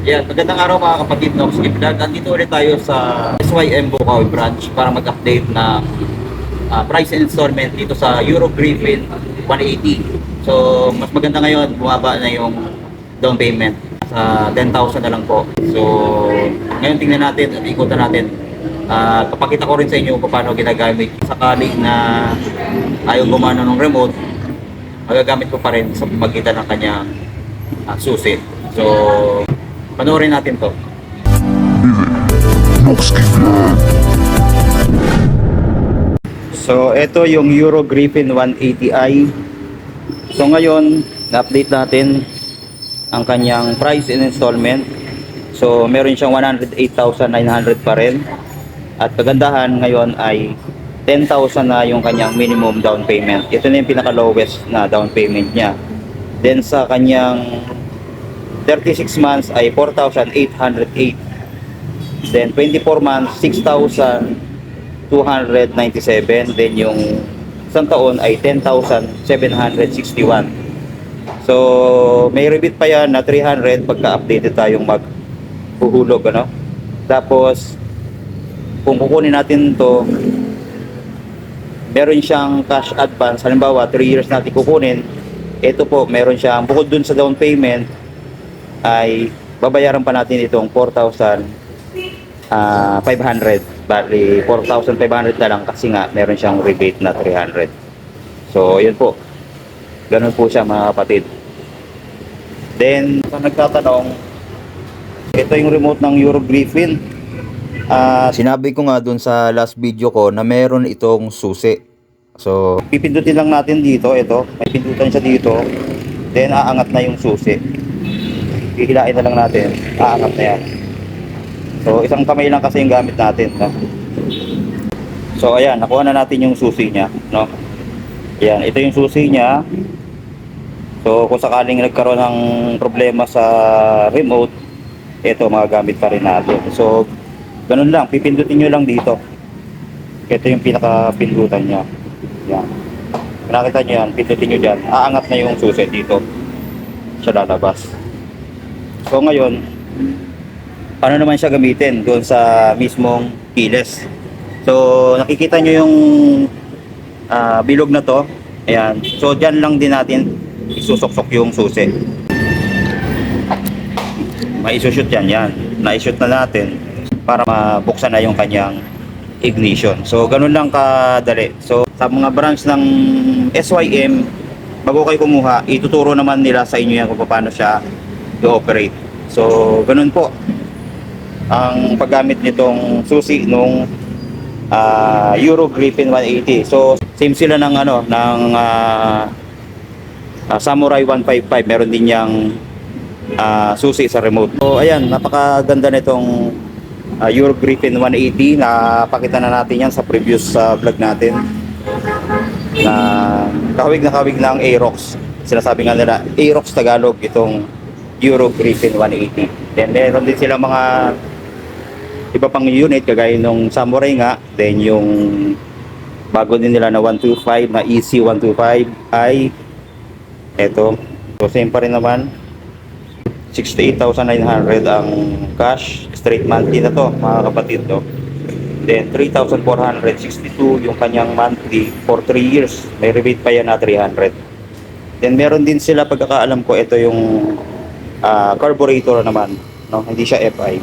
Yan, magandang araw mga kapatid no, Skip Vlog. Andito ulit tayo sa SYM Bukawi branch para mag-update ng ah, price and installment dito sa Euro Griffin 180. So, mas maganda ngayon, bumaba na yung down payment sa 10,000 na lang po. So, ngayon tingnan natin at ikutan natin. Ah, papakita ko rin sa inyo kung paano ginagamit. Sakaling na ayaw gumana ng remote, magagamit ko pa rin sa pamagitan ng kanyang ah, susi. So, panoorin natin to. So, ito yung Euro Griffin 180i. So, ngayon, na-update natin ang kanyang price in installment. So, meron siyang 108,900 pa rin. At kagandahan ngayon ay 10,000 na yung kanyang minimum down payment. Ito na yung pinaka-lowest na down payment niya. Then sa kanyang 36 months ay 4,808. Then 24 months, 6,297. Then yung isang taon ay 10,761. So, may rebate pa yan na 300 pagka-updated tayong maghuhulog, ano? Tapos, kung kukunin natin to meron siyang cash advance. Halimbawa, 3 years natin kukunin. Ito po, meron siyang, bukod dun sa down payment, ay babayaran pa natin itong 4,500. Bali, 4,500 na lang kasi nga meron siyang rebate na 300. So, yun po. Ganun po siya mga kapatid. Then, sa nagtatanong, ito yung remote ng Euro Griffin. Ah, sinabi ko nga dun sa last video ko na meron itong susi. So, pipindutin lang natin dito, ito. May pindutan siya dito. Then, aangat na yung susi. Hihilain na lang natin. Aangat na yan. So, isang kamay lang kasi yung gamit natin. No? So, ayan. Nakuha na natin yung susi niya. No? Ayan. Ito yung susi niya. So, kung sakaling nagkaroon ng problema sa remote, ito magagamit pa rin natin. So, ganun lang. Pipindutin nyo lang dito. Ito yung pinaka-pindutan niya. Yan. Kung nakita nyo yan, pindutin nyo dyan. Aangat na yung susi dito. Sa lalabas. So, ngayon, paano naman siya gamitin doon sa mismong keyless. So, nakikita nyo yung ah, bilog na to. Ayan. So, dyan lang din natin isusok-sok yung susi. Maisushoot yan, yan. Na-shoot na natin para mabuksan na yung kanyang ignition. So, ganun lang kadali. So, sa mga branch ng SYM, bago kayo kumuha, ituturo naman nila sa inyo yan kung paano siya i-operate. So, ganun po ang paggamit nitong susi nung ah, Euro Griffin 180. So, same sila ng ano, ng ah, ah, Samurai 155. Meron din yang ah, susi sa remote. So, ayan, napakaganda nitong ah, Euro Griffin 180. Napakita na natin yan sa previous ah, vlog natin. Na kahawig na kahawig ang Aerox. Sinasabi nga nila, Aerox Tagalog itong Euro Griffin 180. Then meron din sila mga iba pang unit kagaya nung Samurai nga. Then yung bago din nila na 125 na EC 125 ay eto. So same pa rin naman. 68,900 ang cash. Straight monthly na to mga kapatid no. Then 3,462 yung kanyang monthly for 3 years. May rebate pa yan na 300. Then meron din sila pagkakaalam ko ito yung ah, carburetor naman, no? Hindi siya FI.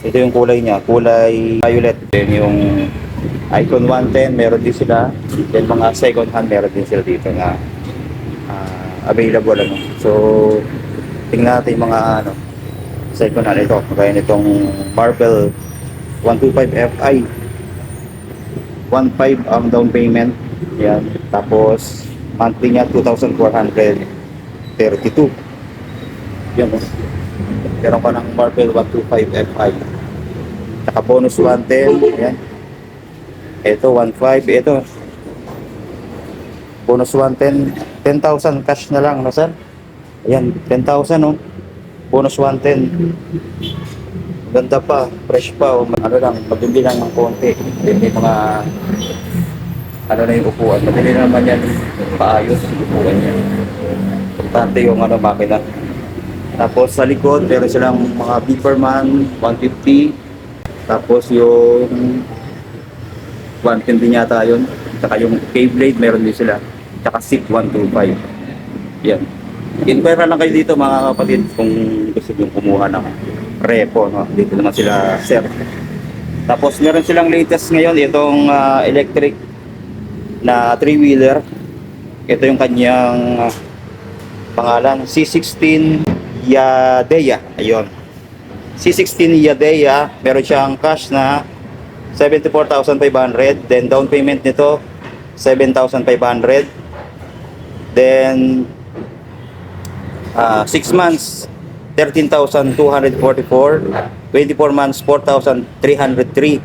Ito yung kulay niya, kulay violet. Then yung Icon 110 meron din sila. Then mga second hand meron din sila dito na ah, available ano. So tingnan natin mga ano second hand ito. Kaya nitong Marvel 125 FI 1.5 ang down payment. Yan. Tapos monthly niya 2,432. Yan oh. Meron pa ng Marvel 125 FI. Saka bonus 110. Ayan. Ito 1.5. Ito. Bonus 110. 10,000 cash na lang. Nasaan? Ayan. 10,000 oh. Bonus 110. Ganda pa. Fresh pa. Oh. Ano lang. Pagdumbi lang ng konti. May mga ano na yung upuan. Madali na naman yan paayos yung upuan niya. Importante yung ano makina. Tapos sa likod, meron silang mga Beeperman 150. Tapos yung 110 yata yun. Tsaka yung K-Blade, meron din sila. Tsaka SIP 125. Yan. Inquire lang kayo dito mga kapatid kung gusto nyo kumuha ng repo. No? Dito naman sila sir. Tapos meron silang latest ngayon itong ah, electric na 3-wheeler. Ito yung kanyang ah, pangalan, C16 Yadea. Ayun. C16 Yadea, meron siyang cash na 74,500. Then down payment nito, 7,500. Then 6 months, 13,244. 24 months, 4,303.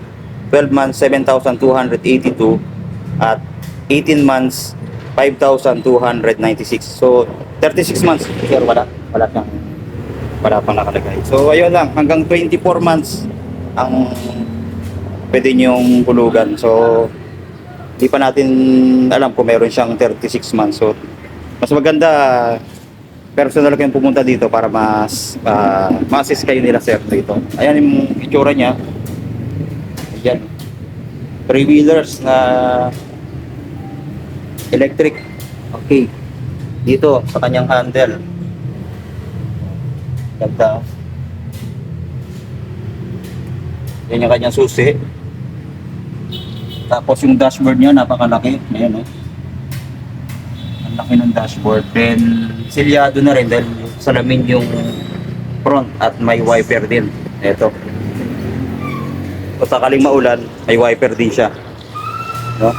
12 months, 7,282. At 18 months, 5,296. So, 36 months, sir, wala. Wala siyang, wala pang nakalagay. So, ayun lang, hanggang 24 months ang pwede niyong hulugan. So, di pa natin alam kung meron siyang 36 months. So, mas maganda personal kayong pumunta dito para mas uh, ma-assist kayo nila sir dito. Ayan yung itsura niya. Ayan. Three wheelers na electric. Okay. Dito sa kanyang handle. Ganda. Yan yung kanyang susi. Tapos yung dashboard niya napakalaki. Ayan oh. Ang laki ng dashboard. Then silyado na rin dahil salamin yung front at may wiper din. Ito. Kung sakaling maulan, may wiper din siya. No?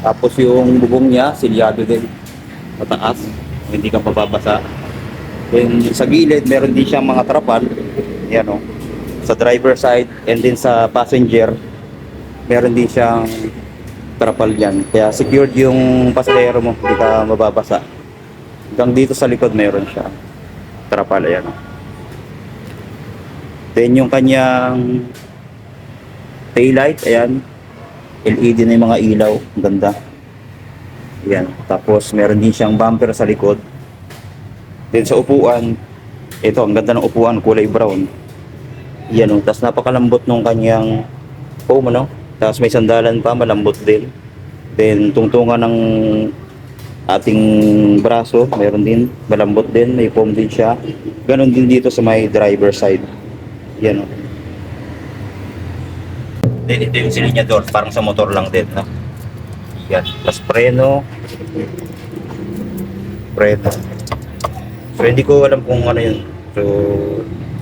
Tapos yung bubong niya, silyado din. Mataas. Hindi ka mababasa. Then sa gilid, meron din siyang mga trapal. Yan o. Sa driver side and din sa passenger, meron din siyang trapal yan. Kaya secured yung pasahero mo, hindi ka mababasa. Hanggang dito sa likod meron siya. Trapal, ayan. o. Then yung kanyang taillight, ayan. LED na yung mga ilaw. Ang ganda. Ayan. Tapos meron din siyang bumper sa likod. Then sa upuan, ito, ang ganda ng upuan, kulay brown. Yan o. Tapos napakalambot nung kanyang foam, ano? Tapos may sandalan pa, malambot din. Then tungtungan ng ating braso, meron din, malambot din, may foam din siya. Ganon din dito sa may driver side. Yan o. Then ito yung silinyador, parang sa motor lang din, no? Yan. Tapos preno. Preno. So hindi ko alam kung ano yun. So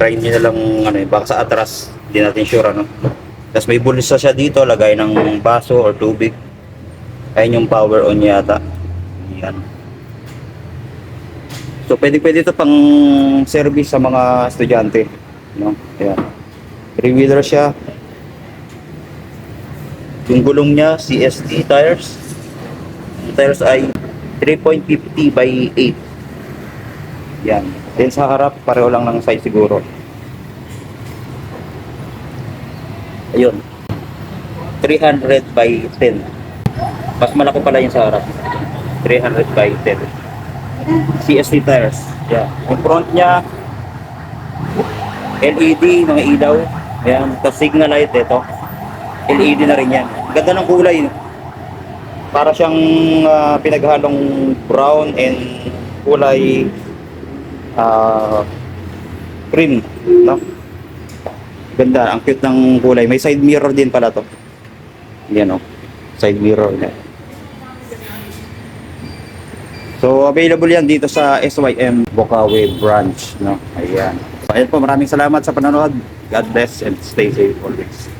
try nyo na lang ano yun. Baka sa atras, hindi natin sure ano. Tapos may bulsa siya dito, lagay ng baso or tubig. Ayun yung power on yata. Yan. So pwede pwede ito pang service sa mga estudyante. No? Ayan. Three-wheeler siya. Yung gulong niya, CST tires. Yung tires ay 3.50 by 8. Yan. Then sa harap, pareho lang ng size siguro. Ayun. 300 by 10. Mas malaki pala yung sa harap. 300 by 10. CST tires. Yeah. Yung front niya, LED, mga ilaw. Ayan. Tapos signal light ito. LED na rin yan. Ganda ng kulay. Para siyang ah, pinaghalong brown and kulay ah cream. No? Ganda. Ang cute ng kulay. May side mirror din pala to. Yan o. Side mirror niya. So, available yan dito sa SYM Bocaue branch. No? Ayan. So, ayan po. Maraming salamat sa panonood. God bless and stay safe always.